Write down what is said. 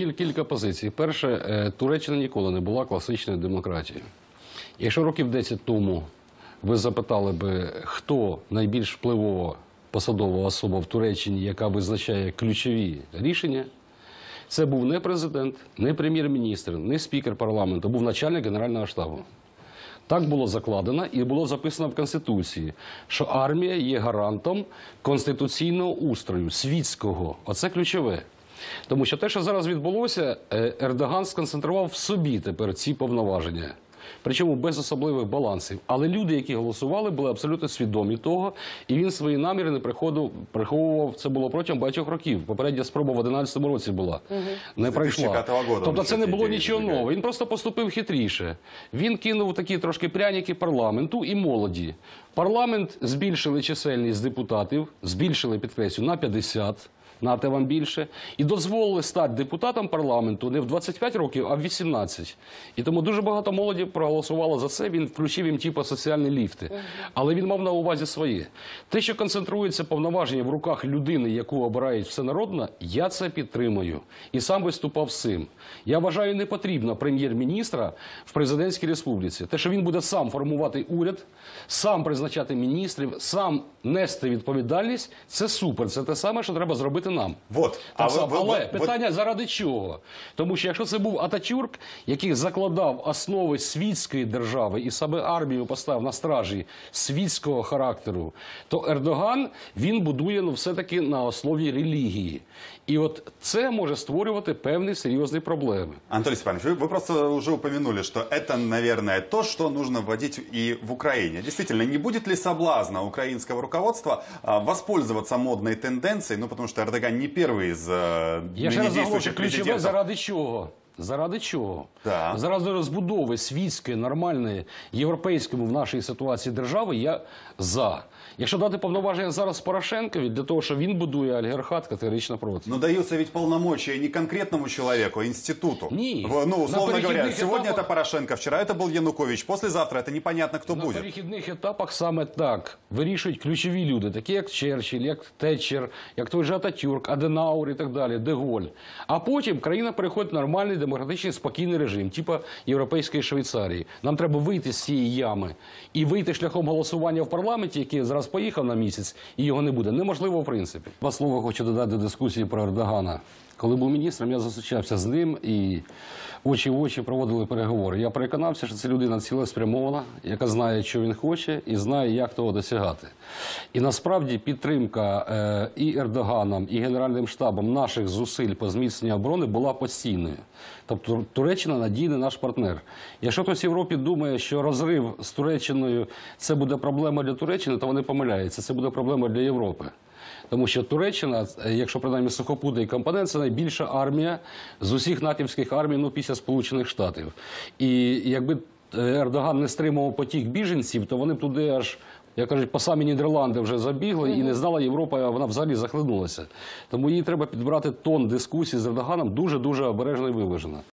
Кіль, кілька позицій. Перше, е, Туреччина ніколи не була класичною демократією. Якщо років 10 тому ви запитали би, хто найбільш впливова посадова особа в Туреччині, яка визначає ключові рішення, це був не президент, не прем'єр-міністр, не спікер парламенту, був начальник Генерального штабу. Так було закладено і було записано в Конституції, що армія є гарантом конституційного устрою, світського. Оце ключове. Тому що те, що зараз відбулося, е, Ердоган сконцентрував в собі тепер ці повноваження. Причому без особливих балансів. Але люди, які голосували, були абсолютно свідомі того, і він свої наміри не приходив, приховував. Це було протягом багатьох років. Попередня спроба в 11 році була. Не пройшла. Тобто це не було нічого нового. Він просто поступив хитріше. Він кинув такі трошки пряники парламенту і молоді. Парламент збільшили чисельність депутатів, збільшили підкреслю на 50. Нате вам більше, і дозволили стати депутатом парламенту не в 25 років, а в 18. І тому дуже багато молоді проголосувало за це. Він включив їм типу соціальні ліфти. Але він мав на увазі своє. Те, що концентрується повноваження в руках людини, яку обирають всенародно, я це підтримую. І сам виступав з цим. Я вважаю, не потрібно прем'єр-міністра в президентській республіці. Те, що він буде сам формувати уряд, сам призначати міністрів, сам нести відповідальність, це супер. Це те саме, що треба зробити нам. Вот. Так А ви- само. ви- Але ви- питання заради чого? Тому що якщо це був Ататюрк, який закладав основи світської держави і саме армію поставив на стражі світського характеру, то Ердоган він будує ну, все-таки на основі релігії. І от це може створювати певні серйозні проблеми. Анатолий Степанович, вы, вы просто уже упомянули, что это, наверное, то, что нужно вводить и в Украине. Действительно, не будет ли соблазна украинского руководства а, воспользоваться модной тенденцией, ну, потому что Эрдоган не первый из э, Я ще ныне раз наголошую, действующих ключове президентов. заради чого? Заради чого? Так. Заради розбудови світської, нормальної, європейської в нашій ситуації держави я за. Якщо дати повноваження зараз Порошенкові для того, що він будує олігархат, категорично проти. Но даются ведь полномочия не конкретному человеку, а институту. Не. В- Ну, условно На говоря, переходных сегодня этапах- это Порошенко, вчера это был Янукович, послезавтра это непонятно, кто На будет. перехідних етапах саме так вирішують ключові люди, такі як Черчилль, як Тетчер, як той же Ататюрк, Аденаур і так далі, Деголь. А потім країна переходить в нормальний демократичний спокійний режим, типу Європейської Швейцарії. Нам треба вийти з цієї ями і вийти шляхом голосування в парламенті, який зараз поїхав на місяць, і його не буде. Неможливо в принципі. Два слова хочу додати до дискусії про Ердогана. Коли був міністром, я зустрічався з ним і очі в очі проводили переговори. Я переконався, що це людина цілеспрямована, яка знає, що він хоче, і знає, як того досягати. І насправді підтримка е, і Ердоганом, і Генеральним штабом наших зусиль по зміцненню оборони була постійною. Тобто Туреччина надійний наш партнер. Якщо хтось в Європі думає, що розрив з Туреччиною це буде проблема для Туреччини, то вони помиляються. Це буде проблема для Європи. Тому що Туреччина, якщо принаймні сухопутний компонент, це найбільша армія з усіх натівських армій, ну після Сполучених Штатів. І якби е, Ердоган не стримував потік біженців, то вони б туди аж. Як кажуть, по самі Нідерланди вже забігли і не знала Європа, а вона взагалі захлинулася. Тому їй треба підбирати тон дискусії з Ердоганом дуже дуже обережно і виважено.